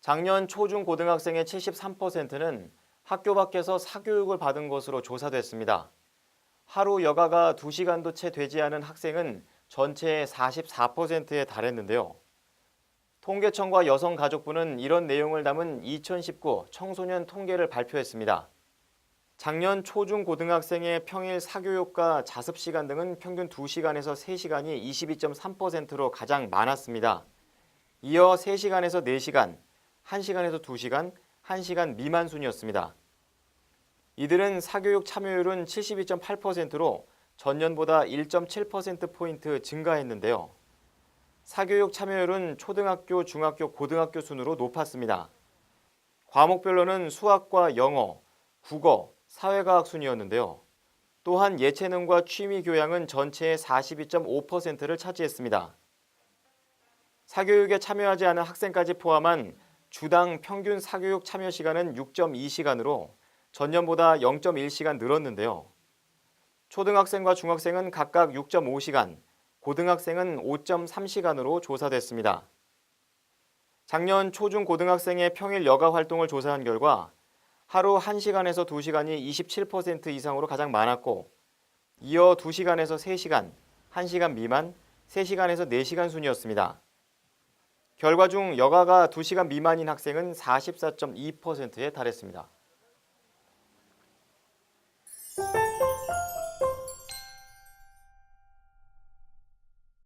작년 초중 고등학생의 73%는 학교 밖에서 사교육을 받은 것으로 조사됐습니다. 하루 여가가 2시간도 채 되지 않은 학생은 전체의 44%에 달했는데요. 통계청과 여성가족부는 이런 내용을 담은 2019 청소년 통계를 발표했습니다. 작년 초중 고등학생의 평일 사교육과 자습 시간 등은 평균 2시간에서 3시간이 22.3%로 가장 많았습니다. 이어 3시간에서 4시간, 1시간에서 2시간, 1시간 미만 순이었습니다. 이들은 사교육 참여율은 72.8%로 전년보다 1.7%포인트 증가했는데요. 사교육 참여율은 초등학교, 중학교, 고등학교 순으로 높았습니다. 과목별로는 수학과 영어, 국어, 사회과학 순이었는데요. 또한 예체능과 취미 교양은 전체의 42.5%를 차지했습니다. 사교육에 참여하지 않은 학생까지 포함한 주당 평균 사교육 참여 시간은 6.2시간으로 전년보다 0.1시간 늘었는데요. 초등학생과 중학생은 각각 6.5시간, 고등학생은 5.3시간으로 조사됐습니다. 작년 초중 고등학생의 평일 여가 활동을 조사한 결과 하루 1시간에서 2시간이 27% 이상으로 가장 많았고 이어 2시간에서 3시간, 1시간 미만, 3시간에서 4시간 순이었습니다. 결과 중 여가가 2시간 미만인 학생은 44.2%에 달했습니다.